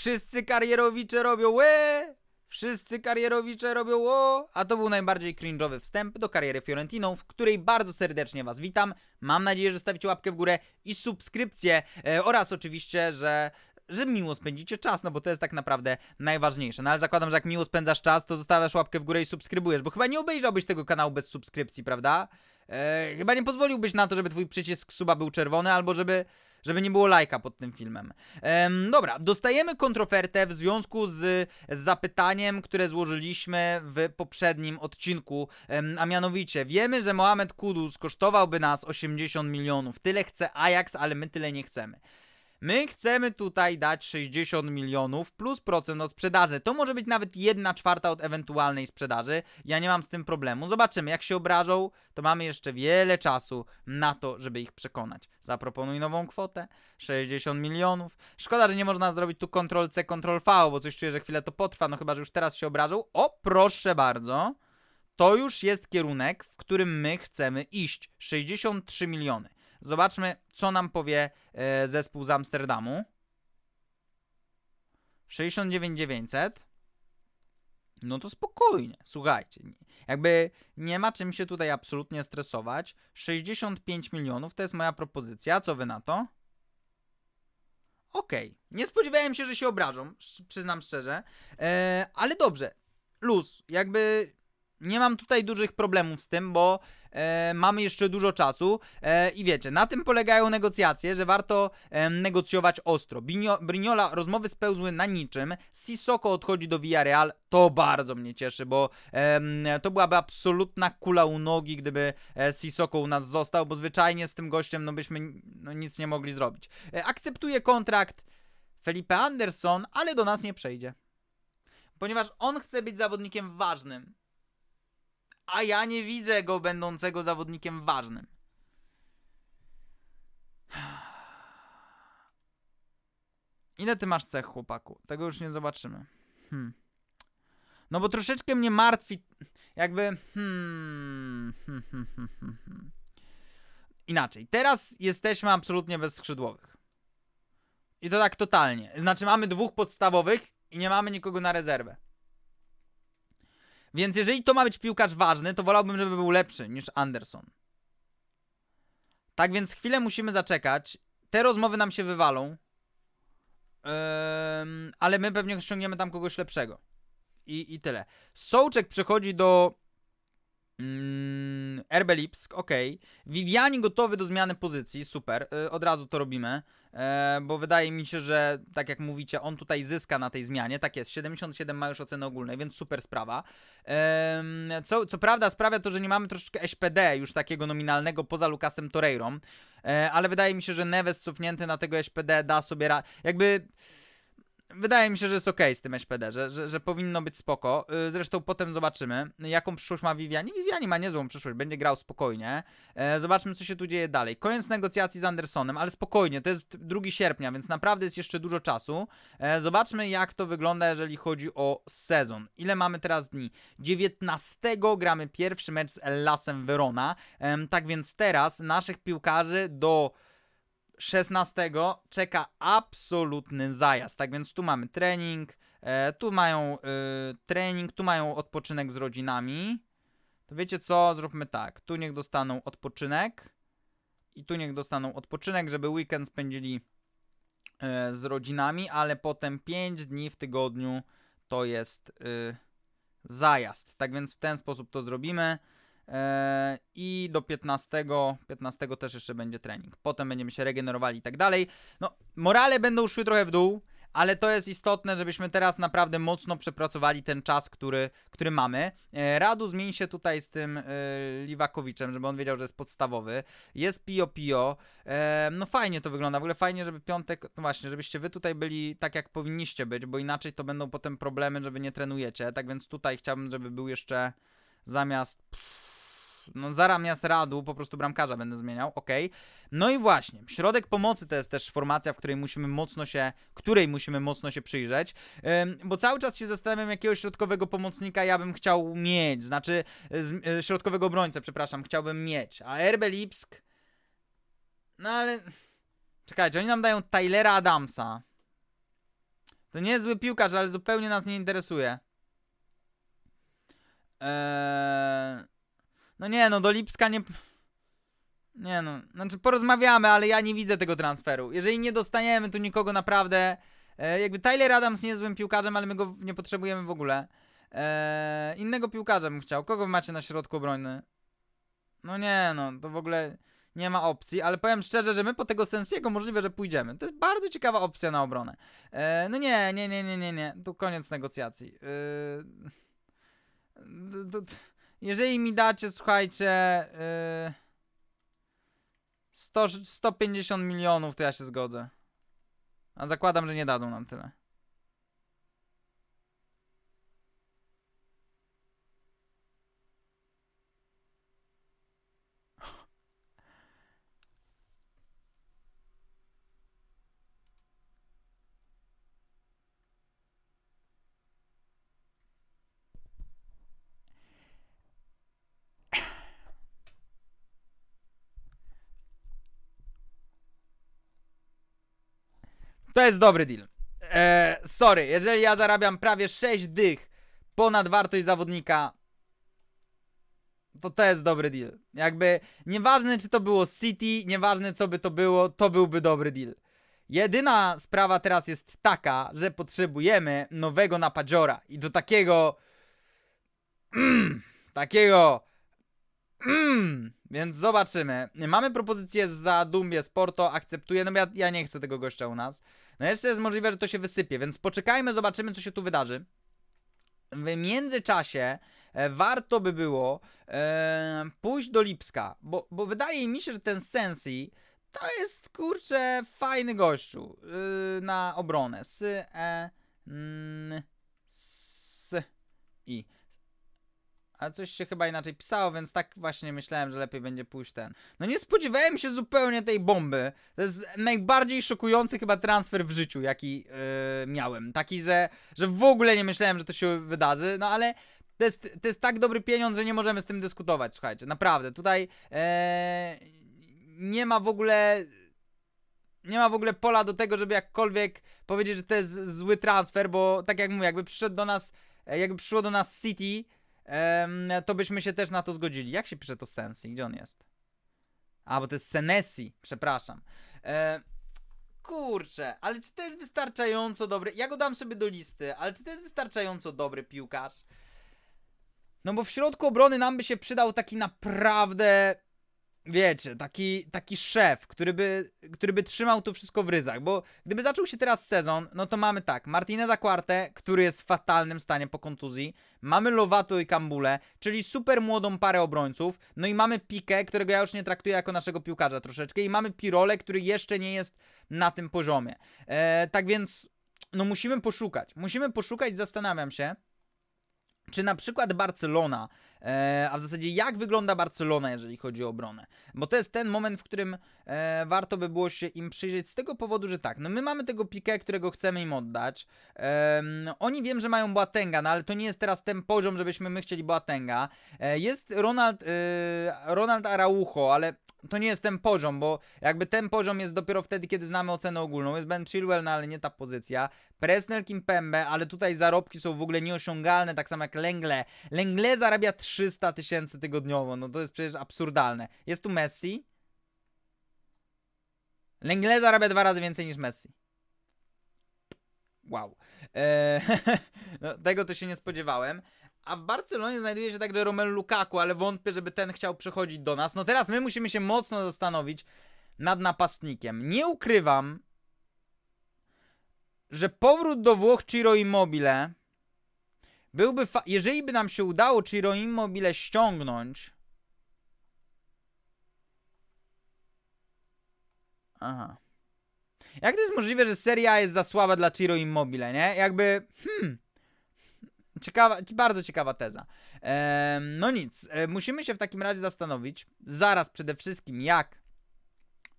Wszyscy karierowicze robią łe! Wszyscy karierowicze robią o! A to był najbardziej cringe'owy wstęp do kariery Fiorentiną, w której bardzo serdecznie Was witam. Mam nadzieję, że stawicie łapkę w górę i subskrypcję e, oraz oczywiście, że że miło spędzicie czas, no bo to jest tak naprawdę najważniejsze. No ale zakładam, że jak miło spędzasz czas, to zostawiasz łapkę w górę i subskrybujesz, bo chyba nie obejrzałbyś tego kanału bez subskrypcji, prawda? E, chyba nie pozwoliłbyś na to, żeby twój przycisk suba był czerwony, albo żeby, żeby nie było lajka pod tym filmem. Em, dobra, dostajemy kontrofertę w związku z zapytaniem, które złożyliśmy w poprzednim odcinku, em, a mianowicie wiemy, że Mohamed Kudus kosztowałby nas 80 milionów. Tyle chce Ajax, ale my tyle nie chcemy. My chcemy tutaj dać 60 milionów plus procent od sprzedaży. To może być nawet 1 czwarta od ewentualnej sprzedaży. Ja nie mam z tym problemu. Zobaczymy, jak się obrażą, to mamy jeszcze wiele czasu na to, żeby ich przekonać. Zaproponuj nową kwotę 60 milionów. Szkoda, że nie można zrobić tu Ctrl-C, Ctrl-V, bo coś czuję, że chwilę to potrwa. No chyba, że już teraz się obrażą. O, proszę bardzo. To już jest kierunek, w którym my chcemy iść. 63 miliony. Zobaczmy, co nam powie e, zespół z Amsterdamu. 69 900. No to spokojnie, słuchajcie. Jakby nie ma czym się tutaj absolutnie stresować. 65 milionów to jest moja propozycja. Co wy na to? Okej. Nie spodziewałem się, że się obrażą, przyznam szczerze. E, ale dobrze. Luz. Jakby nie mam tutaj dużych problemów z tym, bo e, mamy jeszcze dużo czasu e, i wiecie, na tym polegają negocjacje, że warto e, negocjować ostro. Binio, Brignola rozmowy spełzły na niczym, Sissoko odchodzi do Villarreal, to bardzo mnie cieszy, bo em, to byłaby absolutna kula u nogi, gdyby e, Sissoko u nas został, bo zwyczajnie z tym gościem no byśmy no, nic nie mogli zrobić. E, akceptuje kontrakt Felipe Anderson, ale do nas nie przejdzie. Ponieważ on chce być zawodnikiem ważnym a ja nie widzę go będącego zawodnikiem ważnym. Ile ty masz cech, chłopaku? Tego już nie zobaczymy. Hmm. No bo troszeczkę mnie martwi, jakby. Hmm. Inaczej. Teraz jesteśmy absolutnie bez skrzydłowych. I to tak totalnie. Znaczy, mamy dwóch podstawowych i nie mamy nikogo na rezerwę. Więc jeżeli to ma być piłkarz ważny, to wolałbym, żeby był lepszy niż Anderson. Tak więc chwilę musimy zaczekać. Te rozmowy nam się wywalą. Ale my pewnie ściągniemy tam kogoś lepszego. I, i tyle. Sołczek przechodzi do mm, Lipsk, ok. Viviani gotowy do zmiany pozycji, super. Y, od razu to robimy. E, bo wydaje mi się, że tak jak mówicie, on tutaj zyska na tej zmianie. Tak jest, 77 ma już oceny ogólnej, więc super sprawa. Co, co prawda sprawia to, że nie mamy troszeczkę SPD już takiego nominalnego poza Lukasem Torreirą, e, ale wydaje mi się, że Neves cofnięty na tego SPD da sobie jakby... Wydaje mi się, że jest ok z tym SPD, że, że, że powinno być spoko. Y, Zresztą potem zobaczymy, jaką przyszłość ma Viviani. Viviani ma niezłą przyszłość, będzie grał spokojnie. E, Zobaczmy, co się tu dzieje dalej. Koniec negocjacji z Andersonem, ale spokojnie, to jest 2 sierpnia, więc naprawdę jest jeszcze dużo czasu. E, Zobaczmy, jak to wygląda, jeżeli chodzi o sezon. Ile mamy teraz dni? 19 gramy pierwszy mecz z Ellasem Verona. Tak więc teraz naszych piłkarzy do 16 czeka absolutny zajazd. Tak więc tu mamy trening, e, tu mają y, trening, tu mają odpoczynek z rodzinami. To wiecie co? Zróbmy tak. Tu niech dostaną odpoczynek i tu niech dostaną odpoczynek, żeby weekend spędzili e, z rodzinami, ale potem 5 dni w tygodniu to jest y, zajazd. Tak więc w ten sposób to zrobimy. E, I do 15, 15 też jeszcze będzie trening. Potem będziemy się regenerowali i tak dalej. No, morale będą szły trochę w dół, ale to jest istotne, żebyśmy teraz naprawdę mocno przepracowali ten czas, który, który mamy. E, Radu zmień się tutaj z tym e, Liwakowiczem, żeby on wiedział, że jest podstawowy. Jest Pio Pio. No fajnie to wygląda. W ogóle fajnie, żeby piątek, no właśnie, żebyście wy tutaj byli tak, jak powinniście być, bo inaczej to będą potem problemy, że wy nie trenujecie. Tak więc tutaj chciałbym, żeby był jeszcze zamiast no zamiast radu po prostu bramkarza będę zmieniał, ok. No i właśnie, środek pomocy to jest też formacja, w której musimy mocno się, której musimy mocno się przyjrzeć, bo cały czas się zastanawiam, jakiego środkowego pomocnika ja bym chciał mieć, znaczy y, środkowego obrońcę, przepraszam, chciałbym mieć, a RB Lipsk, no ale, czekajcie, oni nam dają Tylera Adamsa, To nie jest zły piłkarz, ale zupełnie nas nie interesuje. Eee... No nie, no do Lipska nie... Nie no, znaczy porozmawiamy, ale ja nie widzę tego transferu. Jeżeli nie dostaniemy tu nikogo naprawdę... E, jakby Tyler Adams nie jest złym piłkarzem, ale my go nie potrzebujemy w ogóle. E, innego piłkarza bym chciał. Kogo macie na środku obrony? No nie no, to w ogóle nie ma opcji, ale powiem szczerze, że my po tego Sensiego możliwe, że pójdziemy. To jest bardzo ciekawa opcja na obronę. E, no nie, nie, nie, nie, nie, nie. Tu koniec negocjacji. E, d- d- jeżeli mi dacie, słuchajcie, e, 100, 150 milionów, to ja się zgodzę. A zakładam, że nie dadzą nam tyle. To jest dobry deal. Eee, sorry, jeżeli ja zarabiam prawie 6 dych ponad wartość zawodnika, to to jest dobry deal. Jakby nieważne czy to było City, nieważne co by to było, to byłby dobry deal. Jedyna sprawa teraz jest taka, że potrzebujemy nowego napadziora i do takiego mm, takiego mm, więc zobaczymy. Mamy propozycję za Dumbie Sporto, akceptuję, no ja, ja nie chcę tego gościa u nas. No jeszcze jest możliwe, że to się wysypie, więc poczekajmy, zobaczymy co się tu wydarzy. W międzyczasie e, warto by było e, pójść do Lipska, bo, bo wydaje mi się, że ten Sensi to jest kurczę fajny gościu yy, na obronę. S, e, n, s, i. A coś się chyba inaczej pisało, więc tak właśnie myślałem, że lepiej będzie pójść ten. No nie spodziewałem się zupełnie tej bomby. To jest najbardziej szokujący chyba transfer w życiu, jaki yy, miałem. Taki, że, że w ogóle nie myślałem, że to się wydarzy, no ale to jest, to jest tak dobry pieniądz, że nie możemy z tym dyskutować, słuchajcie. Naprawdę, tutaj e, nie ma w ogóle nie ma w ogóle pola do tego, żeby jakkolwiek powiedzieć, że to jest zły transfer, bo tak jak mówię, jakby przyszedł do nas, jakby przyszło do nas City, to byśmy się też na to zgodzili. Jak się pisze to Sensi? Gdzie on jest? A, bo to jest Senesi, przepraszam. E, kurczę, ale czy to jest wystarczająco dobry? Ja go dam sobie do listy, ale czy to jest wystarczająco dobry piłkarz? No bo w środku obrony nam by się przydał taki naprawdę wiecie, taki, taki szef, który by, który by trzymał to wszystko w ryzach, bo gdyby zaczął się teraz sezon, no to mamy tak, Martineza Quarte, który jest w fatalnym stanie po kontuzji, mamy Lovato i Kambule, czyli super młodą parę obrońców, no i mamy Pique, którego ja już nie traktuję jako naszego piłkarza troszeczkę i mamy Pirole, który jeszcze nie jest na tym poziomie. E, tak więc, no musimy poszukać, musimy poszukać, zastanawiam się, czy na przykład Barcelona, a w zasadzie jak wygląda Barcelona, jeżeli chodzi o obronę? Bo to jest ten moment, w którym e, warto by było się im przyjrzeć z tego powodu, że tak, no my mamy tego Piqué, którego chcemy im oddać. Oni wiem, że mają Boatenga, no ale to nie jest teraz ten poziom, żebyśmy my chcieli Boatenga. E, jest Ronald, e, Ronald Araujo, ale to nie jest ten poziom, bo jakby ten poziom jest dopiero wtedy, kiedy znamy ocenę ogólną. Jest Ben Chilwell, no ale nie ta pozycja. Presnel Kimpembe, ale tutaj zarobki są w ogóle nieosiągalne, tak samo jak Lengle. Lengle zarabia 300 tysięcy tygodniowo, no to jest przecież absurdalne. Jest tu Messi. Lengle zarabia dwa razy więcej niż Messi. Wow. Eee, no, tego to się nie spodziewałem. A w Barcelonie znajduje się także Romelu Lukaku, ale wątpię, żeby ten chciał przechodzić do nas. No teraz my musimy się mocno zastanowić nad napastnikiem. Nie ukrywam, że powrót do Włoch Ciro Immobile byłby, jeżeli by nam się udało Ciro Immobile ściągnąć, Aha. Jak to jest możliwe, że seria jest za słaba dla Ciro Immobile, nie? Jakby, hmm. Ciekawa, bardzo ciekawa teza. Em, no nic, e, musimy się w takim razie zastanowić, zaraz przede wszystkim, jak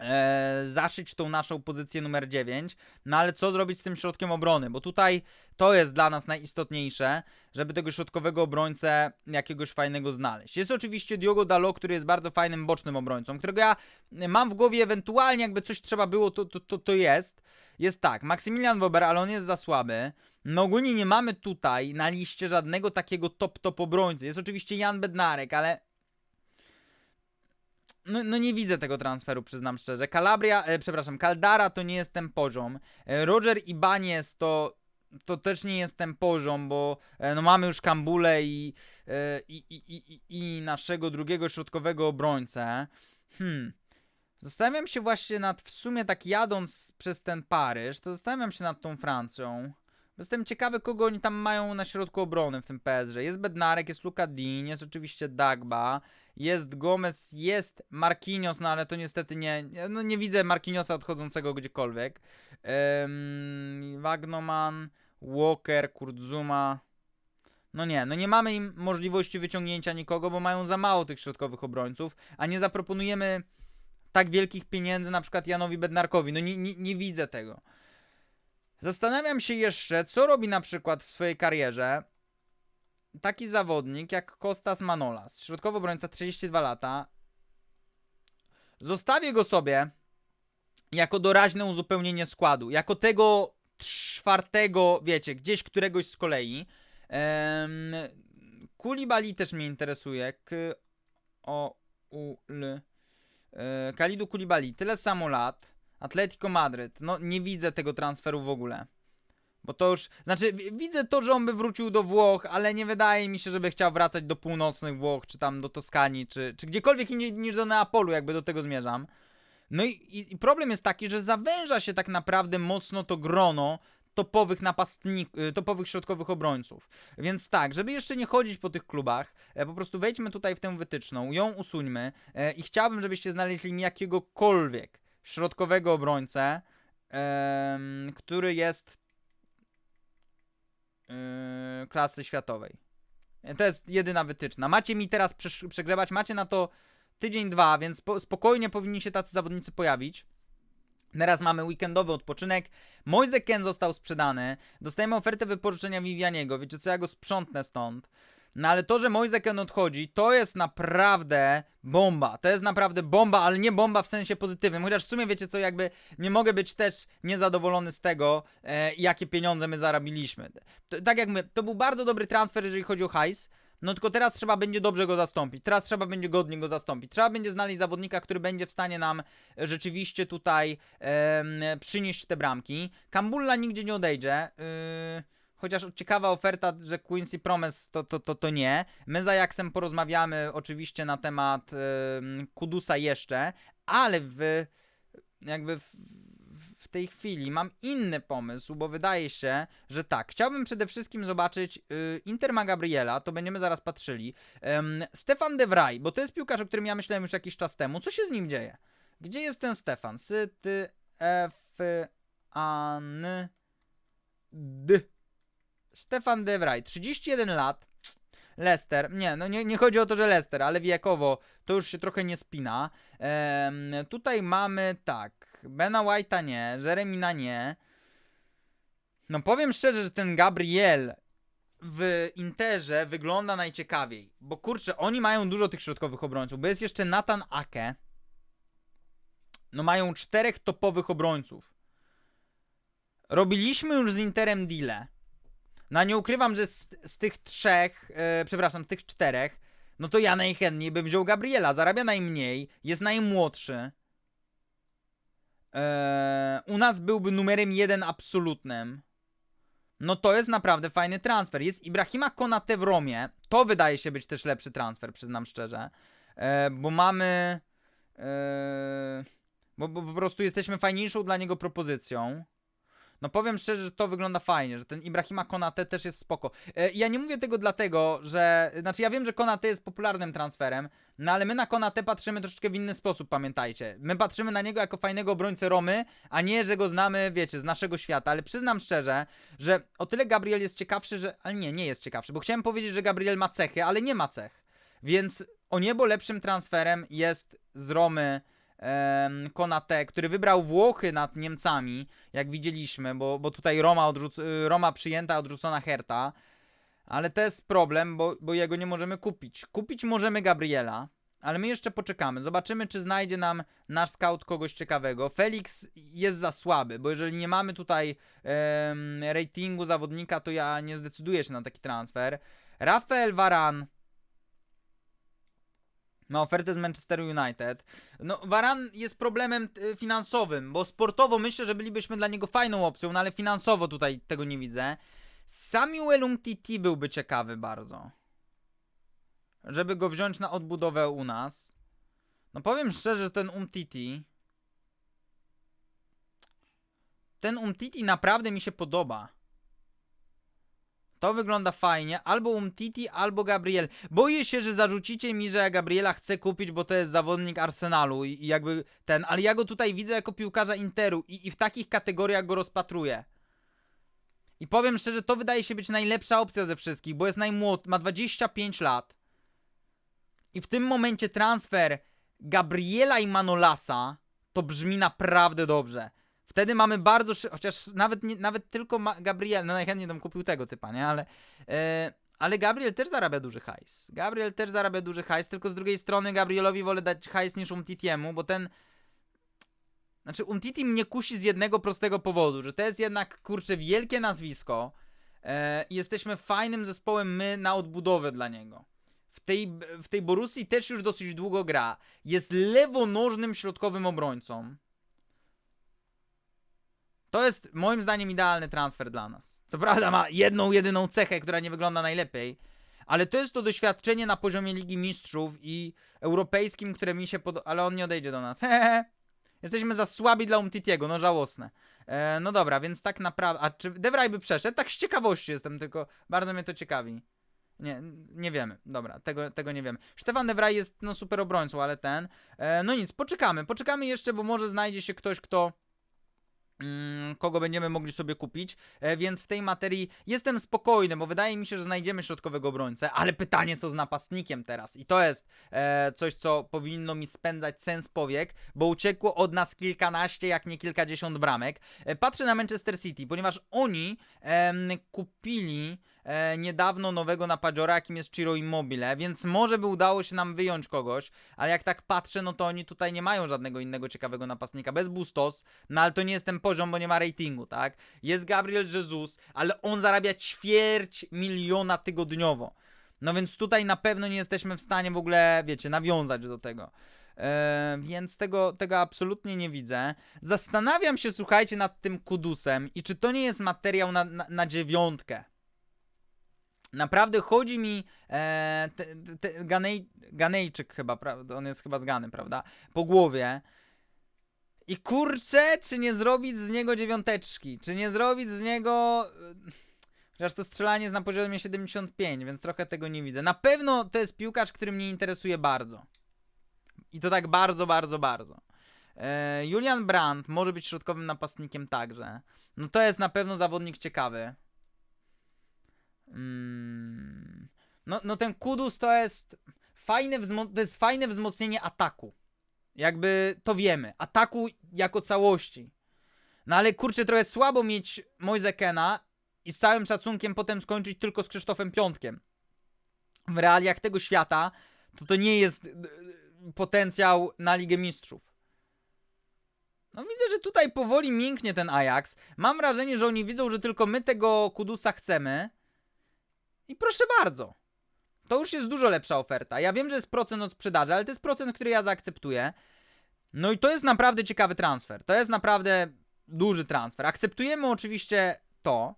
e, zaszyć tą naszą pozycję numer 9. No ale co zrobić z tym środkiem obrony? Bo tutaj to jest dla nas najistotniejsze, żeby tego środkowego obrońcę jakiegoś fajnego znaleźć. Jest oczywiście Diogo Dalo, który jest bardzo fajnym bocznym obrońcą, którego ja mam w głowie ewentualnie, jakby coś trzeba było, to, to, to, to jest. Jest tak, Maksymilian Wober, ale on jest za słaby. No ogólnie nie mamy tutaj na liście żadnego takiego top-top obrońcy. Jest oczywiście Jan Bednarek, ale no, no nie widzę tego transferu, przyznam szczerze. Calabria, e, przepraszam, Caldara to nie jest ten poziom. E, Roger Ibanez to, to też nie jest ten poziom, bo e, no mamy już Kambule i, e, i, i, i, i naszego drugiego środkowego obrońcę. Hmm. Zastanawiam się właśnie nad, w sumie tak jadąc przez ten Paryż, to zastanawiam się nad tą Francją. Jestem ciekawy, kogo oni tam mają na środku obrony w tym PSG. Jest Bednarek, jest Luka Dean, jest oczywiście Dagba, jest Gomez, jest Marquinhos, no ale to niestety nie, no nie widzę Marquinhosa odchodzącego gdziekolwiek. Um, Wagnoman, Walker, Kurtzuma. No nie, no nie mamy im możliwości wyciągnięcia nikogo, bo mają za mało tych środkowych obrońców, a nie zaproponujemy tak wielkich pieniędzy na przykład Janowi Bednarkowi. No nie, nie, nie widzę tego. Zastanawiam się jeszcze, co robi na przykład w swojej karierze taki zawodnik jak Kostas Manolas. Środkowy obrońca 32 lata. Zostawię go sobie jako doraźne uzupełnienie składu. Jako tego czwartego, wiecie, gdzieś któregoś z kolei. Ehm, Kulibali też mnie interesuje. K o u l e, Kalidu Kulibali. Tyle samo lat. Atletico Madryt. No nie widzę tego transferu w ogóle. Bo to już, znaczy wi- widzę to, że on by wrócił do Włoch, ale nie wydaje mi się, żeby chciał wracać do północnych Włoch, czy tam do Toskanii, czy, czy gdziekolwiek indziej niż do Neapolu, jakby do tego zmierzam. No i, i, problem jest taki, że zawęża się tak naprawdę mocno to grono topowych napastników, topowych środkowych obrońców. Więc tak, żeby jeszcze nie chodzić po tych klubach, e, po prostu wejdźmy tutaj w tę wytyczną, ją usuńmy e, i chciałbym, żebyście znaleźli mi jakiegokolwiek środkowego obrońcę, em, który jest yy, klasy światowej. To jest jedyna wytyczna. Macie mi teraz przegrzewać, macie na to tydzień, dwa, więc spo- spokojnie powinni się tacy zawodnicy pojawić. Teraz mamy weekendowy odpoczynek. Moise Ken został sprzedany. Dostajemy ofertę wypożyczenia Vivianiego. Wiecie co, ja go sprzątnę stąd. No ale to, że Moise Ken odchodzi, to jest naprawdę bomba. To jest naprawdę bomba, ale nie bomba w sensie pozytywnym. Chociaż w sumie wiecie co, jakby nie mogę być też niezadowolony z tego, e, jakie pieniądze my zarabiliśmy. To, tak jak my, to był bardzo dobry transfer, jeżeli chodzi o hajs. No tylko teraz trzeba będzie dobrze go zastąpić. Teraz trzeba będzie godnie go zastąpić. Trzeba będzie znaleźć zawodnika, który będzie w stanie nam e, rzeczywiście tutaj em, przynieść te bramki. Kambulla nigdzie nie odejdzie. Yy, chociaż ciekawa oferta, że Quincy Promes to, to, to, to nie. My z Ajaxem porozmawiamy oczywiście na temat Kudusa jeszcze, ale w jakby w, w tej chwili mam inny pomysł, bo wydaje się, że tak. Chciałbym przede wszystkim zobaczyć y, Interma Gabriela, to będziemy zaraz patrzyli. Stefan De Vrij, bo to jest piłkarz, o którym ja myślałem już jakiś czas temu. Co się z nim dzieje? Gdzie jest ten Stefan? Sy, ty, f, an, d. Stefan De Vrij, 31 lat. Leicester, nie, no nie, nie chodzi o to, że Leicester, ale wiekowo to już się trochę nie spina. Em, tutaj mamy tak, Bena White'a nie, Jeremina nie. No powiem szczerze, że ten Gabriel w Interze wygląda najciekawiej, bo kurczę, oni mają dużo tych środkowych obrońców, bo jest jeszcze Nathan Ake. No mają czterech topowych obrońców. Robiliśmy już z Interem deale. No nie ukrywam, że z, z tych trzech, e, przepraszam, z tych czterech, no to ja najchętniej bym wziął Gabriela. Zarabia najmniej, jest najmłodszy. E, u nas byłby numerem jeden absolutnym. No to jest naprawdę fajny transfer. Jest Ibrahima Konate w Romie. To wydaje się być też lepszy transfer, przyznam szczerze. E, bo mamy... Bo, bo po prostu jesteśmy fajniejszą dla niego propozycją. No powiem szczerze, że to wygląda fajnie, że ten Ibrahima Konate też jest spoko. E, ja nie mówię tego dlatego, że... Znaczy ja wiem, że Konate jest popularnym transferem, no ale my na Konate patrzymy troszeczkę w inny sposób, pamiętajcie. My patrzymy na niego jako fajnego obrońcę Romy, a nie, że go znamy, wiecie, z naszego świata. Ale przyznam szczerze, że o tyle Gabriel jest ciekawszy, że... Ale nie, nie jest ciekawszy, bo chciałem powiedzieć, że Gabriel ma cechy, ale nie ma cech. Więc o niebo lepszym transferem jest z Romy Konate, który wybrał Włochy nad Niemcami, jak widzieliśmy, bo, bo tutaj Roma, odrzuc y, Roma przyjęta, odrzucona Herta. Ale to jest problem, bo, bo jego nie możemy kupić. Kupić możemy Gabriela, ale my jeszcze poczekamy. Zobaczymy, czy znajdzie nam nasz scout kogoś ciekawego. Felix jest za słaby, bo jeżeli nie mamy tutaj em, ratingu zawodnika, to ja nie zdecyduję się na taki transfer. Rafael Varan ma ofertę z Manchester United. No, Varan jest problemem y, finansowym, bo sportowo myślę, że bylibyśmy dla niego fajną opcją, no ale finansowo tutaj tego nie widzę. Samuel Umtiti byłby ciekawy bardzo. Żeby go wziąć na odbudowę u nas. No powiem szczerze, że ten Umtiti. Ten Umtiti naprawdę mi się podoba. To wygląda fajnie. Albo Umtiti, albo Gabriel. Boję się, że zarzucicie mi, że ja Gabriela chcę kupić, bo to jest zawodnik Arsenalu i, jakby ten. Ale ja go tutaj widzę jako piłkarza Interu i, i w takich kategoriach go rozpatruję. I powiem szczerze, to wydaje się być najlepsza opcja ze wszystkich, bo jest najmłodszy, ma 25 lat. I w tym momencie transfer Gabriela i Manolasa to brzmi naprawdę dobrze. Wtedy mamy bardzo szy- chociaż nawet, nie, nawet tylko Gabriel, no najchętniej bym kupił tego typa, nie? Ale, e, ale Gabriel też zarabia duży hajs. Gabriel też zarabia duży hajs, tylko z drugiej strony Gabrielowi wolę dać hajs niż Umtitiemu, bo ten znaczy, Umtiti mnie kusi z jednego prostego powodu, że to jest jednak, kurczę, wielkie nazwisko e, i jesteśmy fajnym zespołem my na odbudowę dla niego. W tej, w tej Borussii też już dosyć długo gra. Jest lewonożnym środkowym obrońcą. To jest moim zdaniem idealny transfer dla nas. Co prawda ma jedną, jedyną cechę, która nie wygląda najlepiej, ale to jest to doświadczenie na poziomie Ligi Mistrzów i europejskim, które mi się podoba. Ale on nie odejdzie do nas. Jesteśmy za słabi dla Umtitiego, no żałosne. E, no dobra, więc tak naprawdę. A czy Devraj by przeszedł? Tak z ciekawości jestem, tylko bardzo mnie to ciekawi. Nie, nie wiemy. Dobra, tego, tego nie wiemy. Stefan Devraj jest no super obrońcą, ale ten. E, no nic, poczekamy. Poczekamy jeszcze, bo może znajdzie się ktoś, kto. Mm, Kogo będziemy mogli sobie kupić, e, więc w tej materii jestem spokojny, bo wydaje mi się, że znajdziemy środkowego obrońcę, ale pytanie co z napastnikiem teraz? I to jest e, coś, co powinno mi spędzać sens powiek, bo uciekło od nas kilkanaście, jak nie kilkadziesiąt bramek. E, patrzę na Manchester City, ponieważ oni kupili e, niedawno nowego napadziora, jakim jest Ciro Immobile, więc może by udało się nam wyjąć kogoś, ale jak tak patrzę, no to oni tutaj nie mają żadnego innego ciekawego napastnika, bez Bustos, no ale to nie jest ten poziom, bo nie ma ratingu, tak? Jest Gabriel Jesus, ale on zarabia ćwierć miliona tygodniowo. No więc tutaj na pewno nie jesteśmy w stanie w ogóle, wiecie, nawiązać do tego. E, więc tego, tego absolutnie nie widzę. Zastanawiam się, słuchajcie, nad tym kudusem i czy to nie jest materiał na, na, na dziewiątkę. Naprawdę chodzi mi e, te, te, Ganej, Ganejczyk chyba, prawda? On jest chyba z Gany, prawda? Po głowie. I kurczę, czy nie zrobić z niego dziewiąteczki? Czy nie zrobić z niego. e, Chociaż to strzelanie jest na poziomie 75, więc trochę tego nie widzę. Na pewno to jest piłkarz, który mnie interesuje bardzo. I to tak bardzo, bardzo, bardzo. E, Julian Brandt może być środkowym napastnikiem także. No to jest na pewno zawodnik ciekawy. Mm. No, no ten Kudus to jest fajne, to jest fajne wzmocnienie ataku. Jakby to wiemy. Ataku jako całości. No ale kurczę, trochę słabo mieć Moisekena i z całym szacunkiem potem skończyć tylko z Krzysztofem Piątkiem. W realiach tego świata to to nie jest y, y, potencjał na Ligę Mistrzów. No widzę, że tutaj powoli mięknie ten Ajax. Mam wrażenie, że oni widzą, że tylko my tego Kudusa chcemy. I proszę bardzo. To już jest dużo lepsza oferta. Ja wiem, że jest procent od sprzedaży, ale to jest procent, który ja zaakceptuję. No i to jest naprawdę ciekawy transfer. To jest naprawdę duży transfer. Akceptujemy oczywiście to,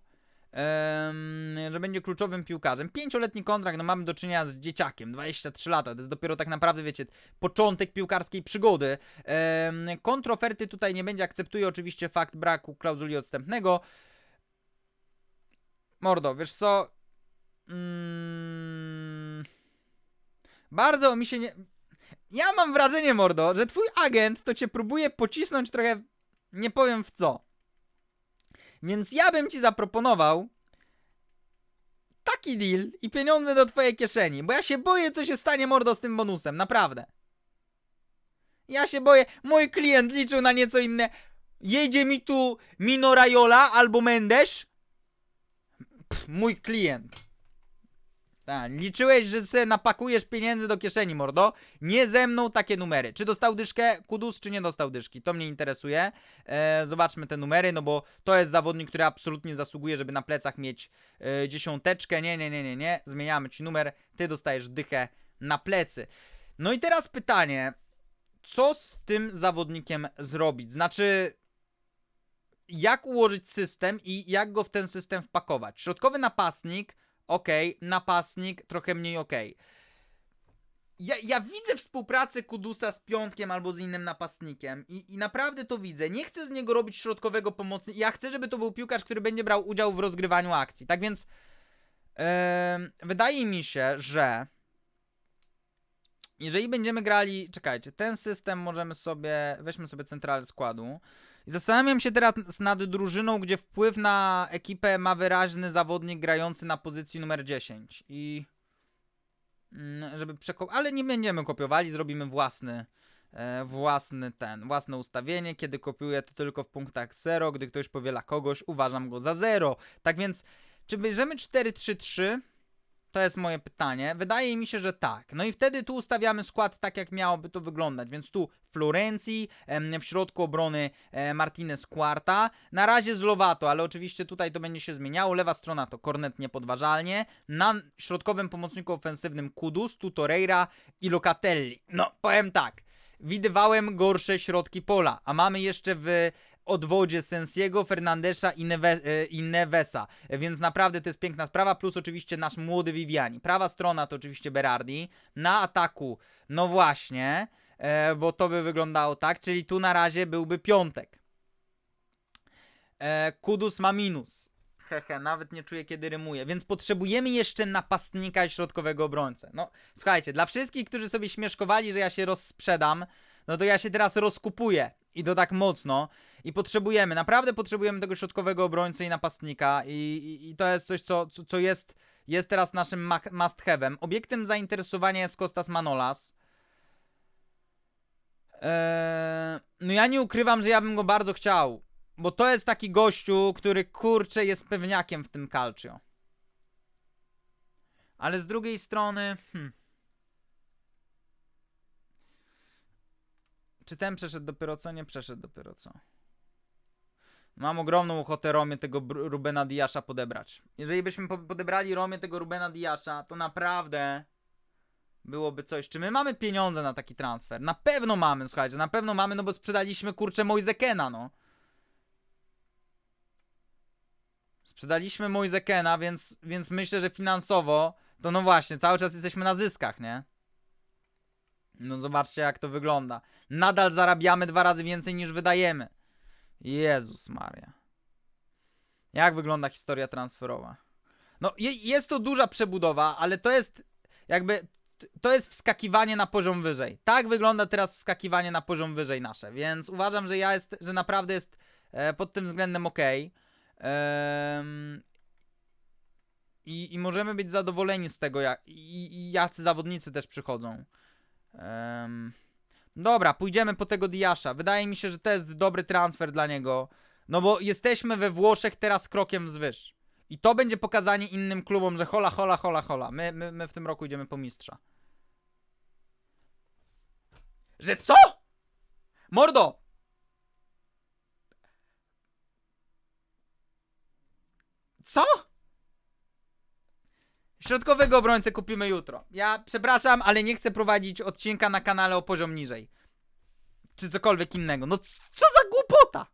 że będzie kluczowym piłkarzem. Pięcioletni kontrakt, no mamy do czynienia z dzieciakiem, 23 lata. To jest dopiero tak naprawdę, wiecie, początek piłkarskiej przygody. Kontroferty tutaj nie będzie. Akceptuję oczywiście fakt braku klauzuli odstępnego. Mordo, wiesz co? Mm, bardzo mi się nie. Ja mam wrażenie, Mordo, że twój agent to cię próbuje pocisnąć trochę. Nie powiem w co. Więc ja bym ci zaproponował taki deal i pieniądze do twojej kieszeni, bo ja się boję, co się stanie, Mordo, z tym bonusem. Naprawdę. Ja się boję, mój klient liczył na nieco inne. Jedzie mi tu Mino Raiola albo Mendes. Pff, mój klient. Tak, liczyłeś, że se napakujesz pieniędzy do kieszeni, mordo. Nie ze mną takie numery. Czy dostał dyszkę Kudus, czy nie dostał dyszki? To mnie interesuje. E, zobaczmy te numery, no bo to jest zawodnik, który absolutnie zasługuje, żeby na plecach mieć e, dziesiąteczkę. Nie, nie, nie, nie, nie. Zmieniamy ci numer. Ty dostajesz dychę na plecy. No i teraz pytanie. Co z tym zawodnikiem zrobić? Znaczy, jak ułożyć system i jak go w ten system wpakować? Środkowy napastnik, ok, napastnik, trochę mniej ok. Ja, ja widzę współpracę Kudusa z Piątkiem albo z innym napastnikiem i, i naprawdę to widzę. Nie chcę z niego robić środkowego pomocnika. Ja chcę, żeby to był piłkarz, który będzie brał udział w rozgrywaniu akcji. Tak więc em, wydaje mi się, że jeżeli będziemy grali, czekajcie, ten system możemy sobie, weźmy sobie centralę składu i zastanawiam się teraz nad drużyną, gdzie wpływ na ekipę ma wyraźny zawodnik grający na pozycji numer 10 i mm, żeby przekopać, ale nie będziemy kopiowali, zrobimy własny e, własny ten, własne ustawienie, kiedy kopiuję to tylko w punktach 0, gdy ktoś powiela kogoś, uważam go za 0. Tak więc, czy bierzemy 4-3-3? To jest moje pytanie. Wydaje mi się, że tak. No i wtedy tu ustawiamy skład tak, jak miałoby to wyglądać. Więc tu Florencji, w środku obrony e, Martinez Quarta. Na razie z Lovato, ale oczywiście tutaj to będzie się zmieniało. Lewa strona to Kornet niepodważalnie. Na środkowym pomocniku ofensywnym Kudus, tu Torreira i Locatelli. No, powiem tak. Widywałem gorsze środki pola, a mamy jeszcze w odwodzie Sensiego, Fernandesza i, Neve, e, i Nevesa. Więc naprawdę to jest piękna sprawa, plus oczywiście nasz młody Viviani. Prawa strona to oczywiście Berardi. Na ataku, no właśnie, e, bo to by wyglądało tak, czyli tu na razie byłby piątek. E, Kudus ma minus. Hehe, nawet nie czuję kiedy rymuje, więc potrzebujemy jeszcze napastnika i środkowego obrońcę. No, słuchajcie, dla wszystkich, którzy sobie śmieszkowali, że ja się rozsprzedam, no to ja się teraz rozkupuję i to tak mocno i potrzebujemy, naprawdę potrzebujemy tego środkowego obrońcy i napastnika i, i, i to jest coś, co, co, co jest, jest teraz naszym must have'em. Obiektem zainteresowania jest Kostas Manolas. Eee, no ja nie ukrywam, że ja bym go bardzo chciał, bo to jest taki gościu, który kurczę jest pewniakiem w tym calcio. Ale z drugiej strony, hmm. Czy ten przeszedł dopiero co? Nie przeszedł dopiero co. Mam ogromną ochotę Romie tego Rubena Diasza podebrać. Jeżeli byśmy po- podebrali Romie tego Rubena Diasza, to naprawdę byłoby coś. Czy my mamy pieniądze na taki transfer? Na pewno mamy, słuchajcie, na pewno mamy, no bo sprzedaliśmy kurczę Moisekena, no. Sprzedaliśmy Moisekena, więc, więc myślę, że finansowo to no właśnie, cały czas jesteśmy na zyskach, nie? No zobaczcie jak to wygląda. Nadal zarabiamy dwa razy więcej niż wydajemy. Jezus Maria. Jak wygląda historia transferowa? No je, jest to duża przebudowa, ale to jest jakby to jest wskakiwanie na poziom wyżej. Tak wygląda teraz wskakiwanie na poziom wyżej nasze, więc uważam, że ja jest, że naprawdę jest e, pod tym względem ok. i, I możemy być zadowoleni z tego, jak, i, i jacy zawodnicy też przychodzą. Em, dobra, pójdziemy po tego Diasza. Wydaje mi się, że to jest dobry transfer dla niego. No bo jesteśmy we Włoszech teraz krokiem wzwyż. I to będzie pokazanie innym klubom, że hola, hola, hola, hola. My, my, my w tym roku idziemy po mistrza. Że co? Mordo! Co? Środkowego obrońcę kupimy jutro. Ja przepraszam, ale nie chcę prowadzić odcinka na kanale o poziom niżej. Czy cokolwiek innego. No co za głupota!